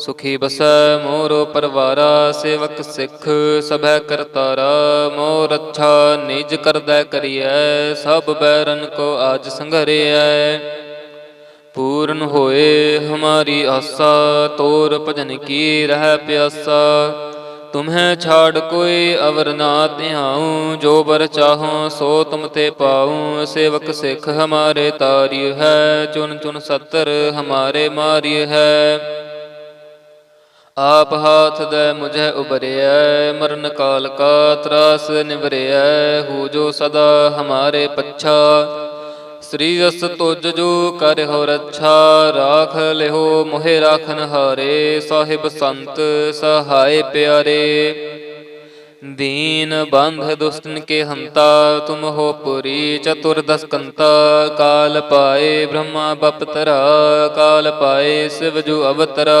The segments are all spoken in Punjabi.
ਸੁਖੀ ਬਸੈ ਮੋਰੋ ਪਰਵਾਰਾ, ਸੇਵਕ ਸਿੱਖ ਸਭੈ ਕਰਤਾਰਾ, ਮੋਰ ਅੱਛਾ ਨਿਜ ਕਰਦਾ ਕਰੀਐ, ਸਭ ਬੈਰਨ ਕੋ ਆਜ ਸੰਘਰਿਐ। ਪੂਰਨ ਹੋਏ ਹਮਾਰੀ ਆਸਾ, ਤੋਰ ਭਜਨ ਕੀ ਰਹਿ ਪਿਆਸਾ। ਤੁਮਹਿ ਛਾੜ ਕੋਈ ਅਵਰ ਨਾ ਧਿਆਉ, ਜੋ ਬਰ ਚਾਹੋ ਸੋ ਤੁਮ ਤੇ ਪਾਉ। ਸੇਵਕ ਸਿੱਖ ਹਮਾਰੇ ਤਾਰਿਯ ਹੈ ਚੁਨ ਚੁਨ ਸਤਰ ਹਮਾਰੇ ਮਾਰਿਯ ਹੈ ਆਪ ਹਾਥ ਦੇ ਮੁਝੇ ਉਬਰਿਐ ਮਰਨ ਕਾਲ ਕਾ ਤਰਾਸ ਨਿਵਰਿਐ, ਹੋ ਜੋ ਸਦਾ ਹਮਾਰੇ ਪੱਛਾ। ਸ੍ਰੀ ਅਸ ਤੁਜ ਜੋ ਕਰ ਹੋ ਰੱਛਾ, ਰਾਖ ਲਿਓ ਮੋਹਿ ਰਾਖਨ ਹਾਰੇ, ਸਾਹਿਬ ਸੰਤ ਸਹਾਇ ਪਿਆਰੇ। ਦੀਨ ਬੰਧ ਦੁਸ਼ਟਨ ਕੇ ਹੰਤਾ, ਤੁਮ ਹੋ ਪੁਰੀ ਚਤੁਰਦਸ ਕੰਤਾ ਕਾਲ ਪਾਏ ਬ੍ਰਹਮਾ ਬਪਤਰਾ, ਕਾਲ ਪਾਏ ਸਿਵ ਜੋ ਅਵਤਰਾ।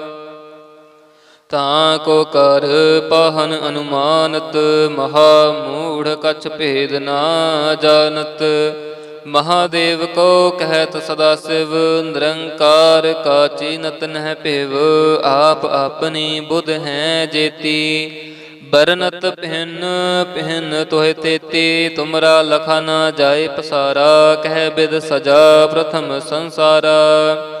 ਤਾਂ ਕੋ ਕਰ ਪਹਨ ਅਨੁਮਾਨਤ, ਮਹਾ ਮੂੜ ਕਛ ਭੇਦ ਨਾ ਜਾਣਤ। ਮਹਾਦੇਵ ਕੋ ਕਹਿਤ ਸਦਾ ਸਿਵ, ਨਿਰੰਕਾਰ ਕਾਚੀ ਚੀਨਤ ਨਹਿ ਭਿਵ, ਆਪ ਆਪਣੀ ਬੁਧ ਹੈ ਜੇਤੀ। ਬਰਨਤ ਪਹਿਨ ਪਹਿਨ ਤੋਹਿ ਤੇਤੀ, ਤੁਮਰਾ ਲਖਾ ਨਾ ਜਾਏ ਪਸਾਰਾ, ਕਹਿ ਬਿਦ ਸਜਾ ਪ੍ਰਥਮ ਸੰਸਾਰਾ।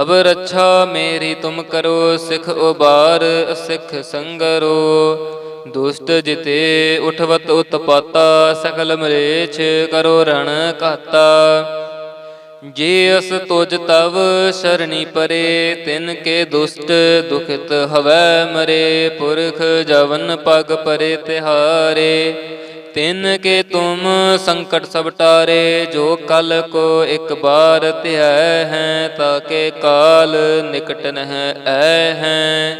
ਅਬ ਰੱਛਾ ਮੇਰੀ ਤੁਮ ਕਰੋ, ਸਿਖ ਉਬਾਰ, ਸਿਖ ਸੰਗਰੋ। ਦੁਸ਼ਟ ਜਿਤੇ ਉਠਵਤ ਉਤਪਾਤਾ ਸਕਲ ਮਰੇਛ ਕਰੋ ਰਣ ਕਾਤਾ ਜੇ ਅਸ ਤੁਜ ਤਵ ਸ਼ਰਣੀ ਪਰੇ, ਤਿਨ ਕੇ ਦੁਸ਼ਟ ਦੁਖਿਤ ਹਵੈ ਮਰੇ। ਪੁਰਖ ਜਵਨ ਪਗ ਪਰੇ ਤਿਹਾਰੇ। ਤਿਨ ਕੇ ਤੁਮ ਸੰਕਟ ਸਭ ਟਾਰੇ, ਜੋ ਕਲ ਕੋ ਇੱਕ ਬਾਰ ਧਿਆ ਹੈ ਤਾਕੇ ਕਾਲ ਨਿਕਟ ਨਹਿ ਐ ਹੈ।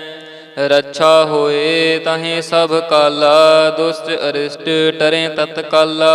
ਰੱਛਾ ਹੋਏ ਤਾਹੇ ਸਭ ਕਾਲਾ, ਦੁਸ਼ਟ ਅਰਿਸ਼ਟ ਟਰੇ ਤਤਕਾਲਾ।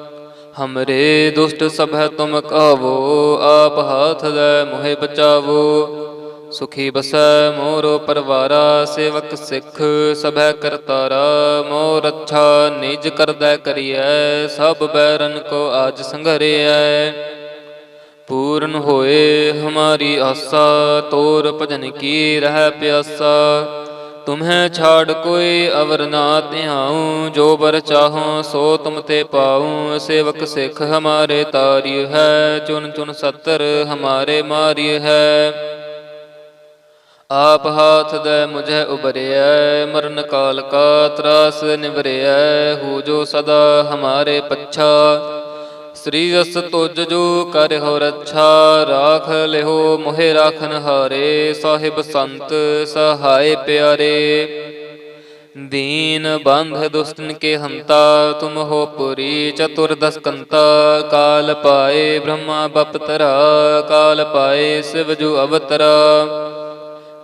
ਹਮਰੇ ਦੁਸ਼ਟ ਸਭੈ ਤੁਮ ਕਾਵੋ ਆਪ ਹਾਥ ਦੈ ਮੋਹਿ ਬਚਾਵੋ ਸੁਖੀ ਬਸੈ ਮੋਰੋ ਪਰਵਾਰਾ ਸੇਵਕ ਸਿੱਖ ਸਭੈ ਕਰਤਾਰਾ ਮੋਰ ਅੱਛਾ ਨਿਜ ਕਰਦੈ ਕਰੀਐ ਸਭ ਬੈਰਨ ਕੋ ਆਜ ਸੰਘਰਿਐ ਪੂਰਨ ਹੋਏ ਹਮਾਰੀ ਆਸਾ ਤੋਰ ਭਜਨ ਕੀ ਰਹਿ ਪਿਆਸਾ ਤੁਮਹਿ ਛਾੜ ਕੋਈ ਅਵਰ ਨਾ ਧਿਆਉ, ਜੋ ਬਰ ਚਾਹੋ ਸੋ ਤੁਮ ਤੇ ਪਾਉ। ਸੇਵਕ ਸਿੱਖ ਹਮਾਰੇ ਤਾਰਿਯ ਹੈ ਚੁਨ ਚੁਨ ਸਤਰ ਹਮਾਰੇ ਮਾਰਿਯ ਹੈ। ਆਪ ਹਾਥ ਦੇ ਮੁਝੇ ਉਬਰਿਐ ਮਰਨ ਕਾਲ ਕਾ ਤਰਾਸ ਨਿਵਰਿਐ, ਹੋ ਜੋ ਸਦਾ ਹਮਾਰੇ ਪੱਛਾ। ਸ੍ਰੀ ਅਸ ਤੁਜ ਜੋ ਕਰਹੁ ਰੱਛਾ, ਰਾਖ ਲਿਹੋ ਮੋਹਿ ਰਾਖਨ ਹਾਰੇ, ਸਾਹਿਬ ਸੰਤ ਸਹਾਇ ਪਿਆਰੇ। ਦੀਨ ਬੰਧ ਦੁਸ਼ਟਨ ਕੇ ਹੰਤਾ, ਤੁਮ ਹੋ ਪੁਰੀ ਚਤੁਰਦਸ ਕੰਤਾ, ਕਾਲ ਪਾਏ ਬ੍ਰਹਮਾ ਬਪਤਰਾ, ਕਾਲ ਪਾਏ ਸਿਵ ਜੋ ਅਵਤਰਾ।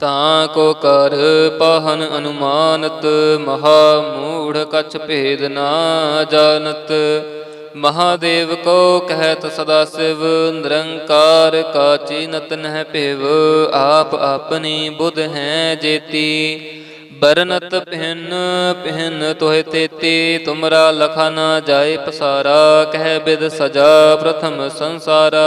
ਤਾਂ ਕੋ ਕਰ ਪਹਨ ਅਨੁਮਾਨਤ ਮਹਾ ਮੂੜ ਕਛ ਭੇਦ ਨਾ ਜਾਣਤ। ਮਹਾਦੇਵ ਕੋ ਕਹਿਤ ਸਦਾ ਸਿਵ, ਨਿਰੰਕਾਰ ਕਾਚੀ ਨਤ ਨਹਿ ਭਿਵ, ਆਪ ਆਪਣੀ ਬੁਧ ਹੈ ਜੇਤੀ। ਬਰਨਤ ਪਹਿਨ ਪਹਿਨ ਤੋਹਿ ਤੇਤੀ, ਤੁਮਰਾ ਲਖਾ ਨਾ ਜਾਏ ਪਸਾਰਾ, ਕਹਿ ਬਿਦ ਸਜਾ ਪ੍ਰਥਮ ਸੰਸਾਰਾ।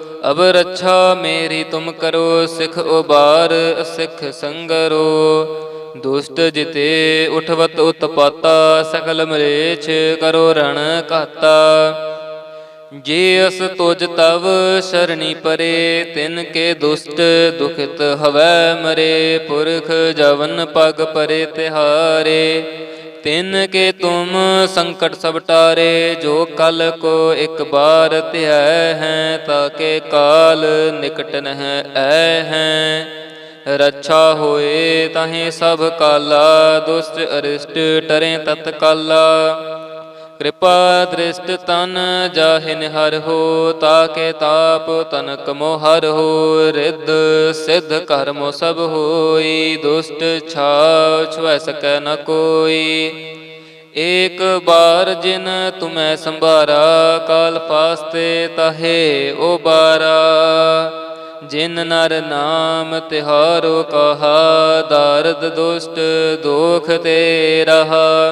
ਅਬ ਰੱਛਾ ਮੇਰੀ ਤੁਮ ਕਰੋ, ਸਿਖ ਉਬਾਰ, ਸਿਖ ਸੰਗਰੋ। ਦੁਸ਼ਟ ਜਿਤੇ ਉਠਵਤ ਉਤਪਾਤਾ ਸਕਲ ਮਰੇਛ ਕਰੋ ਰਣ ਕਾਤਾ ਜੇ ਅਸ ਤੁਜ ਤਵ ਸ਼ਰਣੀ ਪਰੇ, ਤਿਨ ਕੇ ਦੁਸ਼ਟ ਦੁਖਿਤ ਹਵੈ ਮਰੇ। ਪੁਰਖ ਜਵਨ ਪਗ ਪਰੇ ਤਿਹਾਰੇ। ਤਿਨ ਕੇ ਤੁਮ ਸੰਕਟ ਸਭ ਟਾਰੇ, ਜੋ ਕਲ ਕੋ ਇੱਕ ਬਾਰ ਧਿਆ ਹੈ ਤਾਕੇ ਕਾਲ ਨਿਕਟ ਨਹਿ ਐ ਹੈ। ਰੱਛਾ ਹੋਏ ਤਾਹੇ ਸਭ ਕਾਲਾ, ਦੁਸ਼ਟ ਅਰਿਸ਼ਟ ਟਰੇ ਤਤਕਾਲਾ। ਕਿਰਪਾ ਦ੍ਰਿਸ਼ਟ ਤਨ ਜਾਹਿਨ ਹਰ ਹੋ, ਤਾਕੇ ਤਾਪ ਤਨਕ ਮੋਹਰ ਹੋ, ਰਿੱਧ ਸਿੱਧ ਕਰਮੋ ਸਭ ਹੋਈ, ਦੁਸ਼ਟ ਛਾਵ ਛੁਐ ਸਕੈ ਨ ਕੋਈ। ਏਕ ਬਾਰ ਜਿਨ ਤੁਮੈ ਸੰਭਾਰਾ, ਕਾਲ ਫਾਸਤੇ ਤਹੇ ਓ ਬਾਰਾ। ਜਿਨ ਨਰ ਨਾਮ ਤਿਹਾਰੋ ਕਹਾ, ਦਰਦ ਦੁਸ਼ਟ ਦੋਖ ਤੇ ਰਹਾ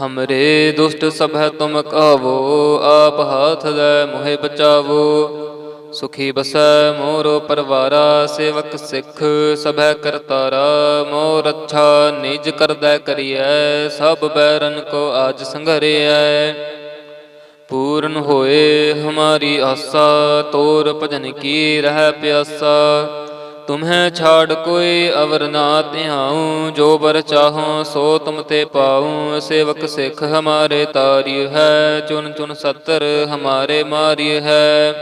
ਹਮਰੇ ਦੁਸ਼ਟ ਸਭੈ ਤੁਮ ਕਾਵੋ ਆਪ ਹਾਥ ਲੈ ਮੋਹਿ ਬਚਾਵੋ ਸੁਖੀ ਬਸੈ ਮੋਰੋ ਪਰਵਾਰਾ ਸੇਵਕ ਸਿੱਖ ਸਭੈ ਕਰਤਾਰਾ ਮੋਰ ਰੱਛਾ ਨਿਜ ਕਰਦੈ ਕਰੀਐ ਸਭ ਬੈਰਨ ਕੋ ਆਜ ਸੰਘਰਿਐ ਪੂਰਨ ਹੋਏ ਹਮਾਰੀ ਆਸਾ ਤੋਰ ਭਜਨ ਕੀ ਰਹਿ ਪਿਆਸਾ ਤੁਮਹਿ ਛਾੜ ਕੋਈ ਅਵਰ ਨਾ ਧਿਆਉ, ਜੋ ਬਰ ਚਾਹੋ ਸੋ ਤੁਮ ਤੇ ਪਾਉ। ਸੇਵਕ ਸਿੱਖ ਹਮਾਰੇ ਤਾਰੀ ਹੈ, ਚੁਨ ਚੁਨ ਸਤਰ ਹਮਾਰੇ ਮਾਰੀ ਹੈ।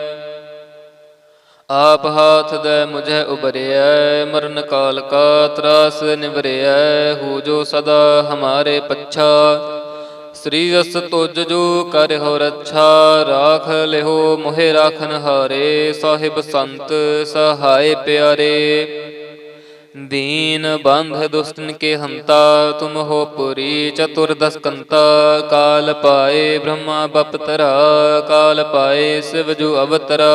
ਆਪ ਹਾਥ ਦੇ ਮੁਝੇ ਉਬਰਿਐ ਮਰਨ ਕਾਲ ਕਾ ਤਰਾਸ ਨਿਵਰਿਐ, ਹੋ ਜੋ ਸਦਾ ਹਮਾਰੇ ਪੱਛਾ। ਸ੍ਰੀ ਅਸ ਤੁਜ ਜੋ ਕਰ ਰੱਛਾ ਰਾਖ ਲਿਹੋ ਮੋਹਿ ਰਾਖਨ ਹਾਰੇ, ਸਾਹਿਬ ਸੰਤ ਸਹਾਇ ਪਿਆਰੇ। ਦੀਨ ਬੰਧ ਦੁਸ਼ਟਨ ਕੇ ਹੰਤਾ, ਤੁਮ ਹੋ ਪੁਰੀ ਚਤੁਰ ਦਸਕੰਤਾ। ਕਾਲ ਪਾਏ ਬ੍ਰਹਮਾ ਬਪਤਰਾ, ਕਾਲ ਪਾਏ ਸਿਵ ਜੋ ਅਵਤਰਾ।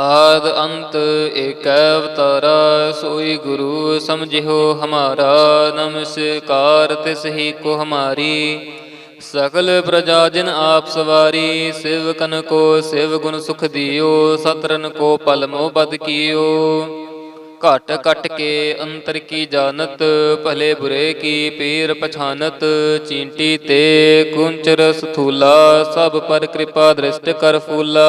ਆਦ ਅੰਤ ਏਕ ਅਵਤਾਰਾ, ਸੋਈ ਗੁਰੂ ਸਮਝਿਓ ਹਮਾਰਾ ਨਮਸਕਾਰ ਤਿਸ ਹੀ ਕੋ ਹਮਾਰੀ। ਸਕਲ ਪ੍ਰਜਾ ਜਿਨ ਆਪ ਸਵਾਰੀ, ਸਿਵ ਕਨ ਕੋ ਸਿਵ ਗੁਣ ਸੁਖ ਦਿਓ, ਸਤਰਨ ਕੋ ਪਲ ਮੋ ਬਦ ਕੀਓ। ਘਟ ਘਟ ਕੇ ਅੰਤਰ ਕੀ ਜਾਣਤ, ਭਲੇ ਬੁਰੇ ਕੀ ਪੀਰ ਪਛਾਨਤ, ਚੀਂਟੀ ਤੇ ਕੁੰਚਰ ਸਥੂਲਾ ਸਭ ਪਰ ਕਿਰਪਾ ਦ੍ਰਿਸ਼ਟ ਕਰ ਫੂਲਾ।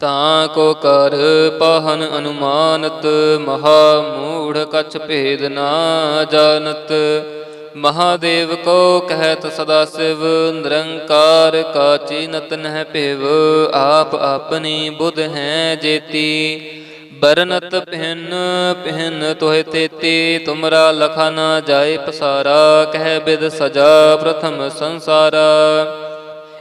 ਤਾਂ ਕੋ ਕਰ ਪਾਹਨ ਅਨੁਮਾਨਤ, ਮਹਾ ਮੂੜ ਕਛ ਭੇਦ ਨਾ ਜਾਣਤ। ਮਹਾਦੇਵ ਕੋ ਕਹਿਤ ਸਦਾ ਸਿਵ, ਨਿਰੰਕਾਰ ਕਾਚੀ ਨਤ ਨਹਿ ਭਿਵ, ਆਪ ਆਪਣੀ ਬੁਧ ਹੈ ਜੇਤੀ। ਬਰਨਤ ਪਹਿਨ ਪਹਿਨ ਤੋਹਿ ਤੇਤੀ, ਤੁਮਰਾ ਲਖਾ ਨਾ ਜਾਏ ਪਸਾਰਾ, ਕਹਿ ਬਿਦ ਸਜਾ ਪ੍ਰਥਮ ਸੰਸਾਰਾ।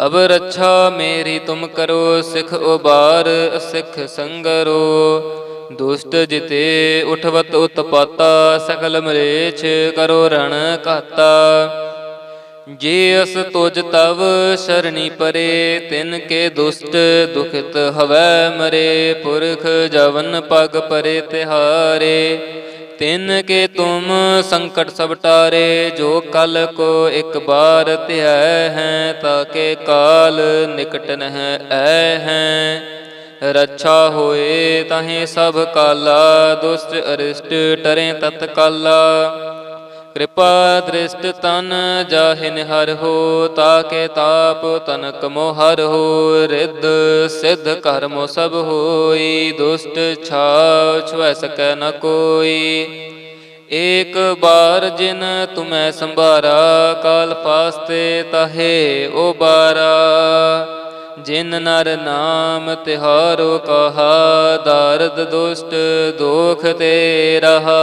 ਅਬ ਰੱਛਾ ਮੇਰੀ ਤੁਮ ਕਰੋ, ਸਿਖ ਉਬਾਰ, ਸਿਖ ਸੰਗਰੋ। ਦੁਸ਼ਟ ਜਿਤੇ ਉਠਵਤ ਉਤਪਾਤਾ ਸਕਲ ਮਰੇਛ ਕਰੋ ਰਣ ਕਾਤਾ ਜੇ ਅਸ ਤੁਜ ਤਵ ਸ਼ਰਣੀ ਪਰੇ, ਤਿਨ ਕੇ ਦੁਸ਼ਟ ਦੁਖਿਤ ਹਵੈ ਮਰੇ। ਪੁਰਖ ਜਵਨ ਪਗ ਪਰੇ ਤਿਹਾਰੇ। ਤਿਨ ਕੇ ਤੁਮ ਸੰਕਟ ਸਭ ਟਾਰੇ, ਜੋ ਕਲ ਕੋ ਇੱਕ ਬਾਰ ਧਿਆਇ ਹੈ ਤਾਕੇ ਕਾਲ ਨਿਕਟ ਨਹਿ ਐ ਹੈ। ਰੱਛਾ ਹੋਏ ਤਾਹੇ ਸਭ ਕਾਲਾ, ਦੁਸ਼ਟ ਅਰਿਸ਼ਟ ਟਰੇ ਤਤਕਾਲਾ। ਕਿਰਪਾ ਦ੍ਰਿਸ਼ਟ ਤਨ ਜਾਹਿਨ ਹਰ ਹੋ, ਤਾਕੇ ਤਾਪ ਤਨਕ ਮੋਹਰ ਹੋ, ਰਿੱਧ ਸਿੱਧ ਕਰਮੋ ਸਭ ਹੋਈ, ਦੁਸ਼ਟ ਛਾਵ ਛੁਐ ਸਕੈ ਨ ਕੋਈ। ਏਕ ਬਾਰ ਜਿਨ ਤੁਮੈ ਸੰਭਾਰਾ, ਕਾਲ ਫਾਸਤੇ ਤਹੇ ਓ ਬਾਰਾ ਜਿਨ ਨਰ ਨਾਮ ਤਿਹਾਰੋ ਕਹਾ, ਦਰਦ ਦੁਸ਼ਟ ਦੋਖ ਤੇ ਰਹਾ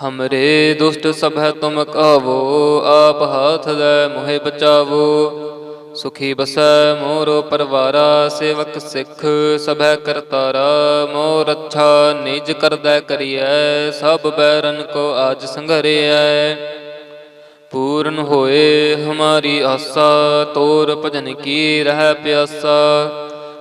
ਹਮਰੇ ਦੁਸ਼ਟ ਸਭੈ ਤੁਮ ਕਾਵੋ ਆਪ ਹਾਥ ਲੈ ਮੋਹਿ ਬਚਾਵੋ ਸੁਖੀ ਬਸੈ ਮੋਰੋ ਪਰਵਾਰਾ ਸੇਵਕ ਸਿੱਖ ਸਭੈ ਕਰਤਾਰਾ ਮੋ ਰੱਛਾ ਨਿਜ ਕਰਦੈ ਕਰੀਐ ਸਭ ਬੈਰਨ ਕੋ ਆਜ ਸੰਘਰਿਐ ਪੂਰਨ ਹੋਏ ਹਮਾਰੀ ਆਸਾ ਤੋਰ ਭਜਨ ਕੀ ਰਹਿ ਪਿਆਸਾ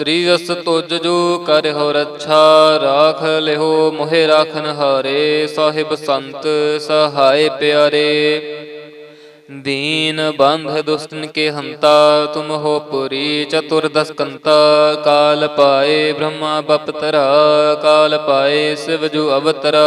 ਸ੍ਰੀ ਅਸ ਤੁਜ ਜੋ ਕਰ ਰੱਛਾ ਰਾਖ ਲਿਹੋ ਮੋਹਿ ਰਾਖਨ ਹਾਰੇ, ਸਾਹਿਬ ਸੰਤ ਸਹਾਇ ਪਿਆਰੇ। ਦੀਨ ਬੰਧ ਦੁਸਤਨ ਕੇ ਹੰਤਾ, ਤੁਮ ਹੋ ਪੁਰੀ ਚਤੁਰ ਕੰਤਾ ਕਾਲ ਪਾਏ ਬ੍ਰਹਮਾ ਬਪਤਰਾ, ਕਾਲ ਪਾਏ ਸਿਵ ਜੁ ਅਵਤਰਾ।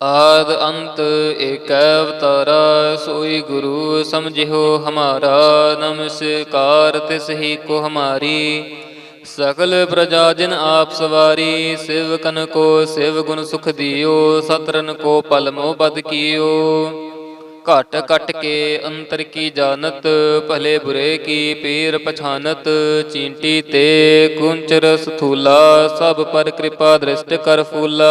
ਆਦ ਅੰਤ ਏਕ ਅਵਤਾਰਾ, ਸੋਈ ਗੁਰੂ ਸਮਝਿਓ ਹਮਾਰਾ ਨਮਸਕਾਰ ਤਿਸ ਹੀ ਕੋ ਹਮਾਰੀ। ਸਕਲ ਪ੍ਰਜਾ ਜਿਨ ਆਪ ਸਵਾਰੀ ਸ਼ਿਵ ਸਿਵਕਨ ਕੋ ਸਿਵ ਗੁਣ ਸੁਖ ਦਿਓ, ਸਤਰਨ ਕੋ ਪਲ ਮੋਹ ਬਦ ਕੀਓ। ਘਟ ਘਟ ਕੇ ਅੰਤਰ ਕੀ ਜਾਣਤ, ਭਲੇ ਬੁਰੇ ਕੀ ਪੀਰ ਪਛਾਨਤ, ਚੀਂਟੀ ਤੇ ਕੁੰਚਰ ਸਥੂਲਾ ਸਭ ਪਰ ਕਿਰਪਾ ਦ੍ਰਿਸ਼ਟ ਕਰ ਫੂਲਾ।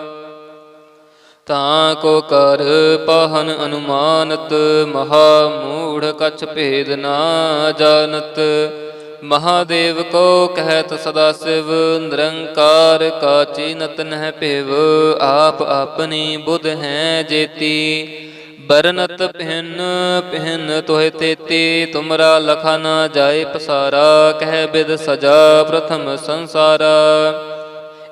ਤਾਂ ਕੋ ਕਰ ਪਾਹਨ ਅਨੁਮਾਨਤ, ਮਹਾ ਮੂੜ ਕਛ ਭੇਦ ਨਾ ਜਾਣਤ। ਮਹਾਦੇਵ ਕੋ ਕਹਿਤ ਸਦਾ ਸਿਵ, ਨਿਰੰਕਾਰ ਕਾਚੀ ਚੀਨਤ ਨਹਿ ਭਿਵ, ਆਪ ਆਪਣੀ ਬੁਧ ਹੈ ਜੇਤੀ। ਬਰਨਤ ਪਹਿਨ ਪਹਿਨ ਤੋਹਿ ਤੇਤੀ, ਤੁਮਰਾ ਲਖਾ ਨਾ ਜਾਏ ਪਸਾਰਾ, ਕਹਿ ਬਿਦ ਸਜਾ ਪ੍ਰਥਮ ਸੰਸਾਰਾ।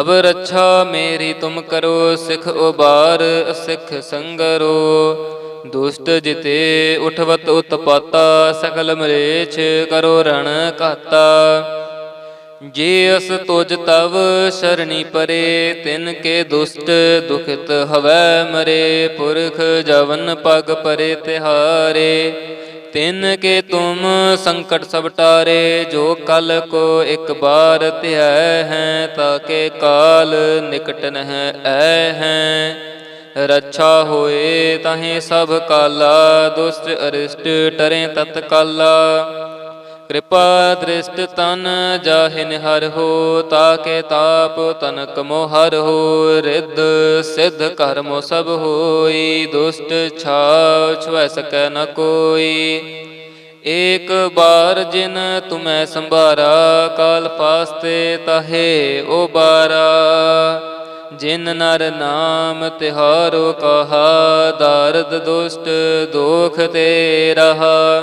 ਅਬ ਰੱਛਾ ਮੇਰੀ ਤੁਮ ਕਰੋ, ਸਿਖ ਉਬਾਰ ਸਿਖ ਸੰਗਰੋ। ਦੁਸ਼ਟ ਜਿਤੇ ਉਠਵਤ ਉਤਪਾਤਾ ਸਕਲ ਮਰੇਛ ਕਰੋ ਰਣ ਕਾਤਾ ਜੇ ਅਸ ਤੁਜ ਤਵ ਸ਼ਰਣੀ ਪਰੇ, ਤਿਨ ਕੇ ਦੁਸ਼ਟ ਦੁਖਿਤ ਹਵੈ ਮਰੇ। ਪੁਰਖ ਜਵਨ ਪਗ ਪਰੇ ਤਿਹਾਰੇ। ਤਿਨ ਕੇ ਤੁਮ ਸੰਕਟ ਸਭ ਟਾਰੇ, ਜੋ ਕਲ ਕੋ ਇੱਕ ਬਾਰ ਧਿਆ ਹੈ ਤਾਕੇ ਕਾਲ ਨਿਕਟ ਨਹ ਐ ਹੈ। ਰੱਛਾ ਹੋਏ ਤਾਹੇ ਸਭ ਕਾਲਾ, ਦੁਸ਼ਟ ਅਰਿਸ਼ਟ ਟਰੇ ਤਤਕਾਲਾ। ਕਿਰਪਾ ਦ੍ਰਿਸ਼ਟ ਤਨ ਜਾਹਿਨ ਹਰ ਹੋ, ਤਾਕੇ ਤਾਪ ਤਨਕ ਮੋਹਰ ਹੋ, ਰਿੱਧ ਸਿੱਧ ਕਰਮੋ ਸਭ ਹੋਈ, ਦੁਸ਼ਟ ਛਾਵ ਛੁਐ ਸਕੈ ਨ ਕੋਈ। ਏਕ ਬਾਰ ਜਿਨ ਤੁਮੈ ਸੰਭਾਰਾ, ਕਾਲ ਫਾਸਤੇ ਤਹੇ ਓ ਬਾਰਾ। ਜਿਨ ਨਰ ਨਾਮ ਤਿਹਾਰੋ ਕਹਾ, ਦਰਦ ਦੁਸ਼ਟ ਦੋਖ ਤੇ ਰਹਾ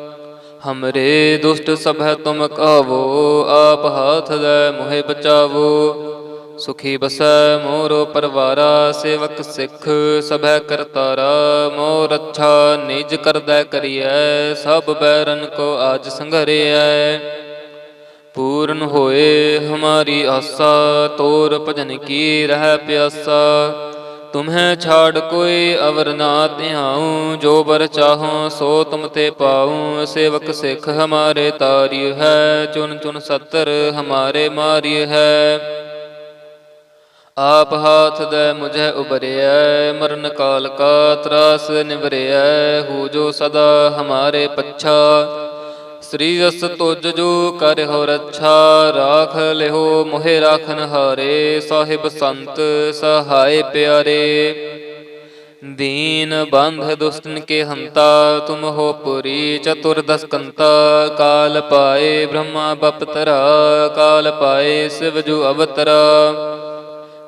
ਹਮਰੇ ਦੁਸ਼ਟ ਸਭੈ ਤੁਮ ਕਾਵੋ ਆਪ ਹਾਥ ਦੈ ਮੋਹਿ ਬਚਾਵੋ ਸੁਖੀ ਬਸੈ ਮੋਰੋ ਪਰਵਾਰਾ ਸੇਵਕ ਸਿੱਖ ਸਭੈ ਕਰਤਾਰਾ ਮੋਰ ਰੱਛਾ ਨਿਜ ਕਰਦਾ ਕਰੀਐ ਸਭ ਬੈਰਨ ਕੋ ਆਜ ਸੰਘਰਿਐ ਪੂਰਨ ਹੋਏ ਹਮਾਰੀ ਆਸਾ ਤੋਰ ਭਜਨ ਕੀ ਰਹਿ ਪਿਆਸਾ ਤੁਮਹਿ ਛਾੜ ਕੋਈ ਅਵਰ ਨਾ ਧਿਆਉ, ਜੋ ਬਰ ਚਾਹੋ ਸੋ ਤੁਮ ਤੇ ਪਾਉ। ਸੇਵਕ ਸਿੱਖ ਹਮਾਰੇ ਤਾਰਿ ਹੈ, ਚੁਨ ਚੁਨ ਸਤਰ ਹਮਾਰੇ ਮਾਰਿ ਹੈ। ਆਪ ਹਾਥ ਦੇ ਮੁਝੇ ਉਬਰਿਐ ਮਰਨ ਕਾਲ ਕਾ ਤਰਾਸ ਨਿਵਰਿਐ, ਹੂ ਜੋ ਸਦਾ ਹਮਾਰੇ ਪੱਛਾ। ਸ੍ਰੀ ਅਸ ਤੁਜ ਜੋ ਕਰਹੁ ਰੱਛਾ, ਰਾਖ ਲਿਹੋ ਮੋਹਿ ਰਾਖਨ ਹਾਰੇ, ਸਾਹਿਬ ਸੰਤ ਸਹਾਇ ਪਿਆਰੇ। ਦੀਨ ਬੰਧ ਦੁਸ਼ਟਨ ਕੇ ਹੰਤਾ, ਤੁਮ ਹੋ ਪੁਰੀ ਚਤੁਰਦਸ ਕੰਤਾ, ਕਾਲ ਪਾਏ ਬ੍ਰਹਮਾ ਬਪਤਰਾ, ਕਾਲ ਪਾਏ ਸਿਵ ਜੋ ਅਵਤਰਾ।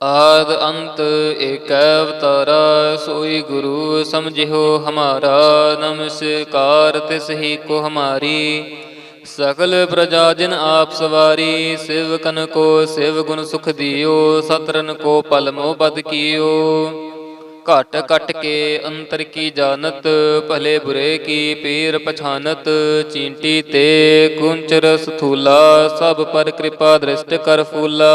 ਆਦ ਅੰਤ ਏਕ ਅਵਤਾਰਾ, ਸੋਈ ਗੁਰੂ ਸਮਝਿਓ ਹਮਾਰਾ, ਨਮਸਕਾਰ ਤਿਸ ਹੀ ਕੋ ਹਮਾਰੀ। ਸਕਲ ਪ੍ਰਜਾ ਜਿਨ ਆਪ ਸਵਾਰੀ, ਸਿਵ ਕਨ ਕੋ ਸਿਵ ਗੁਣ ਸੁਖ ਦਿਓ, ਸਤਰਨ ਕੋ ਪਲਮੋ ਬਦ ਕੀਓ। ਘਟ ਘਟ ਕੇ ਅੰਤਰ ਕੀ ਜਾਣਤ, ਭਲੇ ਬੁਰੇ ਕੀ ਪੀਰ ਪਛਾਨਤ, ਚੀਂਟੀ ਤੇ ਕੁੰਚਰ ਸਥੂਲਾ ਸਭ ਪਰ ਕਿਰਪਾ ਦ੍ਰਿਸ਼ਟ ਕਰ ਫੂਲਾ।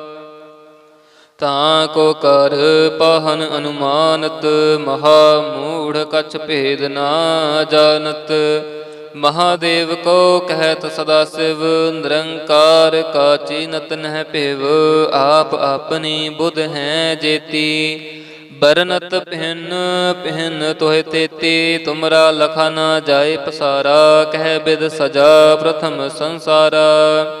ਤਾਂ ਕੋ ਕਰ ਪਹਨ ਅਨੁਮਾਨਤ, ਮਹਾ ਮੂੜ ਕਛ ਭੇਦ ਨਾ ਜਾਣਤ। ਮਹਾਦੇਵ ਕੋ ਕਹਿਤ ਸਦਾ ਸਿਵ, ਨਿਰੰਕਾਰ ਕਾਚੀ ਚੀਨਤ ਨਹਿ ਭਿਵ, ਆਪ ਆਪਣੀ ਬੁਧ ਹੈ ਜੇਤੀ। ਬਰਨਤ ਪਹਿਨ ਪਹਿਨ ਤੋਹਿ ਤੇਤੀ, ਤੁਮਰਾ ਲਖਾ ਨਾ ਜਾਏ ਪਸਾਰਾ, ਕਹਿ ਬਿਦ ਸਜਾ ਪ੍ਰਥਮ ਸੰਸਾਰਾ।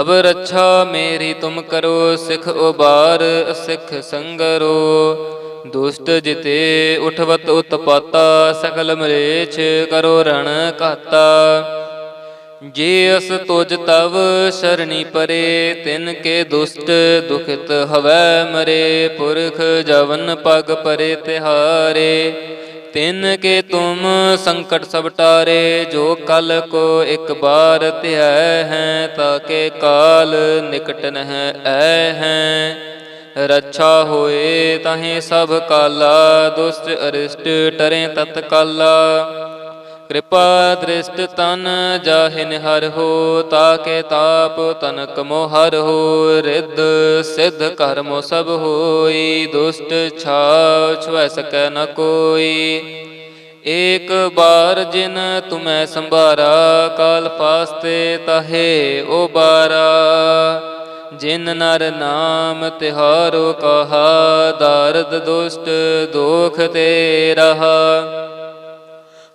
ਅਬ ਰੱਛਾ ਮੇਰੀ ਤੁਮ ਕਰੋ, ਸਿਖ ਉਬਾਰ, ਸਿਖ ਸੰਗਰੋ। ਦੁਸ਼ਟ ਜਿਤੇ ਉਠਵਤ ਉਤਪਾਤਾ ਸਕਲ ਮਰੇਛ ਕਰੋ ਰਣ ਕਾਤਾ ਜੇ ਅਸ ਤੁਜ ਤਵ ਸ਼ਰਣੀ ਪਰੇ, ਤਿਨ ਕੇ ਦੁਸ਼ਟ ਦੁਖਿਤ ਹਵੈ ਮਰੇ। ਪੁਰਖ ਜਵਨ ਪਗ ਪਰੇ ਤਿਹਾਰੇ। ਤਿਨ ਕੇ ਤੁਮ ਸੰਕਟ ਸਭ ਟਾਰੇ, ਜੋ ਕਲ ਕੋ ਇੱਕ ਬਾਰ ਧਿਆ ਹੈ ਤਾਕੇ ਕਾਲ ਨਿਕਟ ਨਹਿ ਐ ਹੈ। ਰੱਛਾ ਹੋਏ ਤਾਹੇ ਸਭ ਕਾਲਾ, ਦੁਸ਼ਟ ਅਰਿਸ਼ਟ ਟਰੇ ਤਤਕਾਲਾ। ਕਿਰਪਾ ਦ੍ਰਿਸ਼ਟ ਤਨ ਜਾਹਿਨ ਹਰ ਹੋ, ਤਾਕੇ ਤਾਪ ਤਨਕ ਮੋਹਰ ਹੋ, ਰਿੱਧ ਸਿੱਧ ਕਰਮੋ ਸਭ ਹੋਈ, ਦੁਸ਼ਟ ਛਾਵ ਛੁਐ ਸਕੈ ਨ ਕੋਈ। ਏਕ ਬਾਰ ਜਿਨ ਤੁਮੈ ਸੰਭਾਰਾ, ਕਾਲ ਫਾਸਤੇ ਓ ਬਾਰਾ। ਜਿਨ ਨਰ ਨਾਮ ਤਿਹਾਰੋ ਕਹਾ, ਦਰਦ ਦੁਸ਼ਟ ਦੋਖ ਤੇ ਰਹਾ